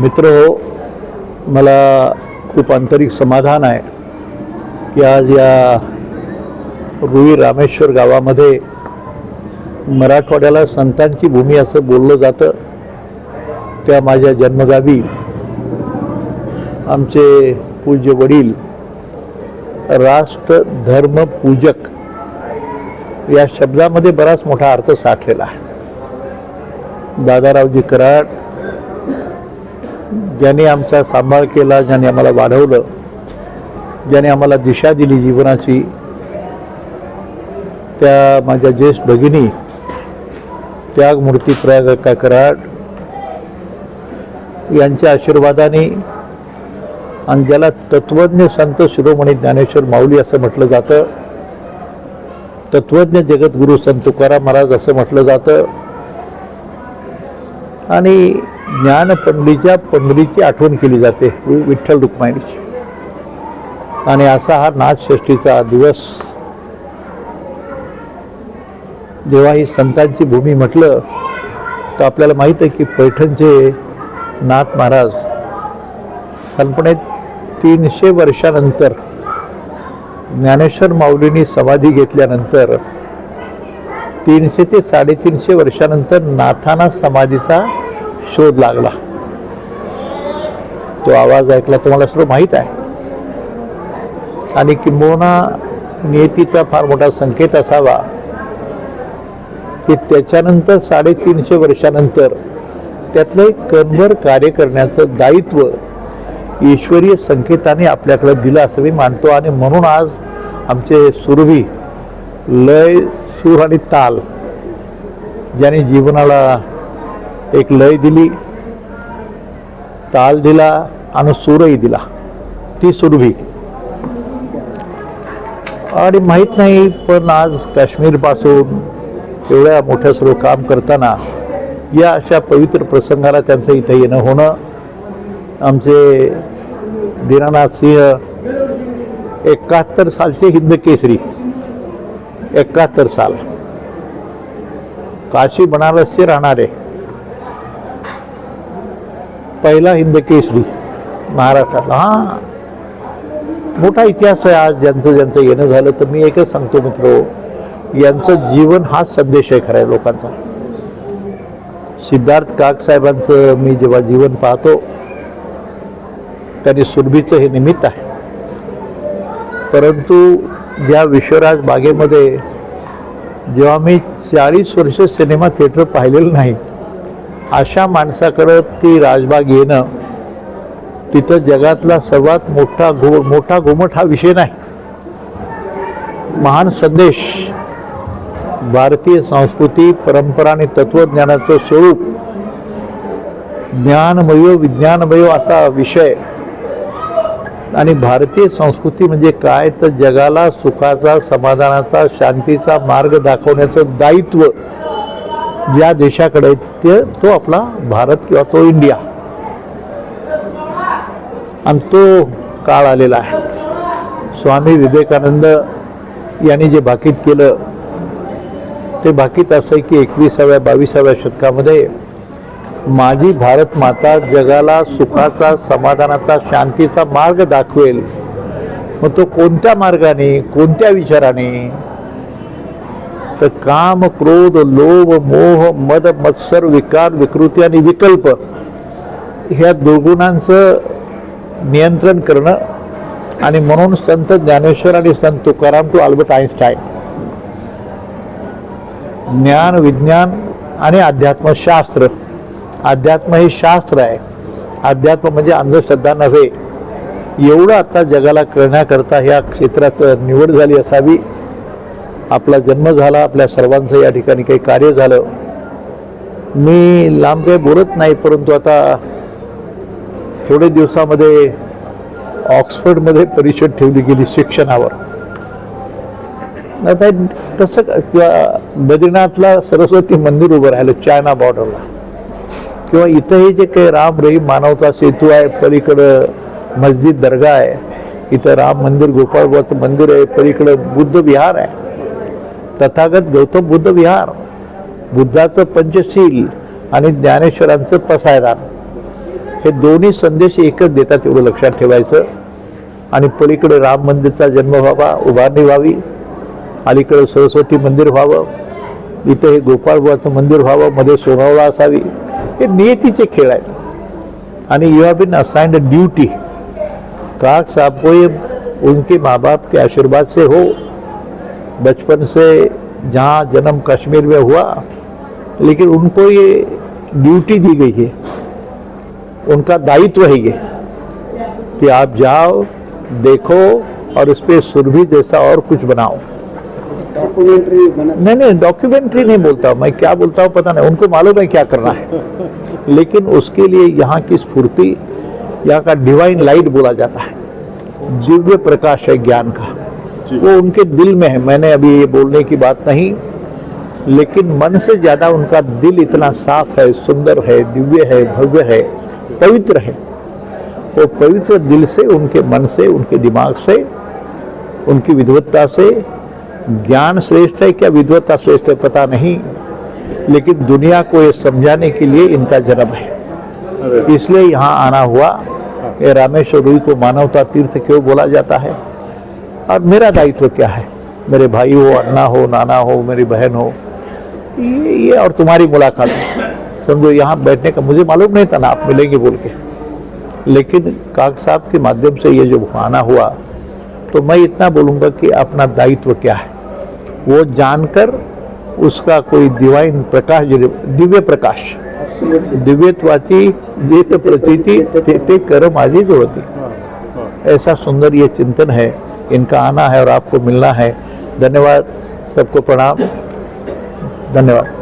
मित्र हो मला खूप आंतरिक समाधान आहे की आज या रुई रामेश्वर गावामध्ये मराठवाड्याला संतांची भूमी असं बोललं जातं. त्या माझ्या जन्मगावी आमचे पूज्य वडील राष्ट्र धर्म पूजक या शब्दामध्ये बराच मोठा अर्थ साठलेला आहे. दादारावजी कराड ज्यांनी आमचा सांभाळ केला ज्याने आम्हाला वाढवलं ज्याने आम्हाला दिशा दिली जीवनाची त्या माझ्या ज्येष्ठ भगिनी त्यागमूर्ती प्रयाग अक्का कराड यांच्या आशीर्वादाने आणि ज्याला तत्वज्ञ संत शिरोमणी ज्ञानेश्वर माऊली असं म्हटलं जातं तत्वज्ञ जगद्गुरू संत तुकाराम महाराज असं म्हटलं जातं आणि ज्ञान पंढरीच्या पंढरीची आठवण केली जाते विठ्ठल रुक्माईची. आणि असा हा नाथषष्ठीचा दिवस. जेव्हा ही संतांची भूमी म्हटलं तर आपल्याला माहीत आहे की पैठणचे नाथ महाराज साधारणपणे तीनशे वर्षानंतर ज्ञानेश्वर माऊलींनी समाधी घेतल्यानंतर तीनशे ते साडेतीनशे वर्षानंतर नाथाना समाधीचा शोध लागला. तो आवाज ऐकला तुम्हाला सर्व माहीत आहे. आणि किंबहुना नियतीचा फार मोठा संकेत असावा की त्याच्यानंतर साडेतीनशे वर्षानंतर त्यातलं एक कणभर कार्य करण्याचं दायित्व ईश्वरीय संकेताने आपल्याकडे दिलं असं मी मानतो. आणि म्हणून आज आमचे सुरभी लय सूर आणि ताल ज्याने जीवनाला एक लय दिली ताल दिला आणि सूरही दिला. ती सुरभी. आणि माहीत नाही पण आज काश्मीरपासून एवढ्या मोठ्या सर्व काम करताना या अशा पवित्र प्रसंगाला त्यांचं इथं येणं होणं आमचे दीनानाथ सिंह एकाहत्तर सालचे हिंद केसरी एकाहत्तर साल. काशी बनारसचे राहणारे. पहिला हिंद केसरी महाराष्ट्रातला. हा मोठा इतिहास आहे आज ज्यांचं ज्यांचं येणं झालं तर मी एकच सांगतो मित्र यांचं जीवन हाच संदेश आहे खरा लोकांचा. सिद्धार्थ काकसाहेबांचं मी जेव्हा जीवन पाहतो त्यांनी सुरभीचं हे निमित्त आहे. परंतु ज्या विश्वराज बागेमध्ये जेव्हा मी चाळीस वर्ष सिनेमा थिएटर पाहिलेलं नाही अशा माणसाकडं ती राजबाग येणं तिथं जगातला सर्वात मोठा घो मोठा घुमट हा विषय नाही. महान संदेश भारतीय संस्कृती परंपरा आणि तत्वज्ञानाचं स्वरूप ज्ञानमय विज्ञानमय असा विषय आणि भारतीय संस्कृती म्हणजे काय? तर जगाला सुखाचा समाधानाचा शांतीचा मार्ग दाखवण्याचं दायित्व ज्या देशाकडे ते तो आपला भारत किंवा तो इंडिया. आणि तो काळ आलेला आहे. स्वामी विवेकानंद यांनी जे भाकीत केलं ते भाकीत असं आहे की एकविसाव्या बावीसाव्या शतकामध्ये माझी भारत माता जगाला सुखाचा समाधानाचा शांतीचा मार्ग दाखवेल. मग तो कोणत्या मार्गाने कोणत्या विचाराने? तर काम क्रोध लोभ मोह मद मत्सर विकार विकृती आणि विकल्प ह्या दुर्गुणांचं नियंत्रण करणं आणि म्हणून संत ज्ञानेश्वर आणि संत तुकाराम टू अल्बर्ट आईन्स्टाईन ज्ञान विज्ञान आणि अध्यात्मशास्त्र अध्यात्म हे शास्त्र आहे. अध्यात्म म्हणजे अंधश्रद्धा नव्हे. एवढं आता जगाला कळण्याकरता ह्या क्षेत्रात निवड झाली असावी. आपला जन्म झाला आपल्या सर्वांचं या ठिकाणी काही कार्य झालं. मी लांब काही बोलत नाही परंतु आता थोडे दिवसामध्ये ऑक्सफर्डमध्ये परिषद ठेवली गेली शिक्षणावर. नाही कसं किंवा बद्रीनाथला सरस्वती मंदिर उभं राहिलं चायना बॉर्डरला किंवा इथंही जे काही राम रहीम मानवता सेतू आहे पलीकडं मस्जिद दर्गा आहे इथं राम मंदिर गोपाळबाचं मंदिर आहे पलीकडं बुद्ध विहार आहे. तथागत गौतम बुद्ध विहार बुद्धाचं पंचशील आणि ज्ञानेश्वरांचं पसायदान हे दोन्ही संदेश एकच देतात एवढं लक्षात ठेवायचं. आणि पलीकडे राम मंदिरचा जन्म व्हावा उभारणी व्हावी अलीकडे सरस्वती मंदिर व्हावं इथं हे गोपाळबाचं मंदिर व्हावं मध्ये सोनावळा असावी हे नियतीचे खेळ आहेत. आणि you have been assigned a duty काक साहब को ये उनके माँ बाप के आशीर्वाद से हो? बचपन से जहाँ जन्म कश्मीर में हुआ लेकिन उनको ये ड्यूटी दी गई है। उनका दायित्व है ये कि आप जाओ देखो और इस पर सुरभि जैसा और कुछ बनाओ। डॉक्यूमेंट्री नहीं नहीं डॉक्यूमेंट्री नहीं बोलता। मैं क्या बोलता हूँ पता नहीं उनको मालूम है क्या करना है। लेकिन उसके लिए यहाँ की स्फूर्ति यहाँ का डिवाइन लाइट बोला जाता है। दिव्य प्रकाश है ज्ञान का। वो उनके दिल में है। मैंने अभी ये बोलने की बात नहीं लेकिन मन से ज्यादा उनका दिल इतना साफ है सुंदर है दिव्य है भव्य है पवित्र है। वो पवित्र दिल से उनके मन से उनके दिमाग से उनकी विद्वत्ता से ज्ञान श्रेष्ठ है क्या? विद्वत्ता श्रेष्ठ है पता नहीं। लेकिन दुनिया को ये समझाने के लिए इनका जन्म है। इसलिए यहाँ आना हुआ ये रामेश्वर रूई को मानवता तीर्थ क्यों बोला जाता है? और मेरा दायित्व क्या है? मेरे भाई हो अन्ना हो नाना हो मेरी बहन हो। ये ये और तुम्हारी मुलाकात समझो यहाँ बैठने का मुझे मालूम नहीं था ना आप मिलेंगे बोल के। लेकिन काक साहब के माध्यम से ये जो आना हुआ तो मैं इतना बोलूँगा कि अपना दायित्व क्या है? वो जानकर उसका कोई डिवाइन प्रकाश जो दिव्य प्रकाश दिव्यत्वाची देत प्रतीति ते, ते कर माझी होती ऐसा सुंदर ये चिंतन है इनका आना है और आपको मिलना है. धन्यवाद सबको प्रणाम. धन्यवाद.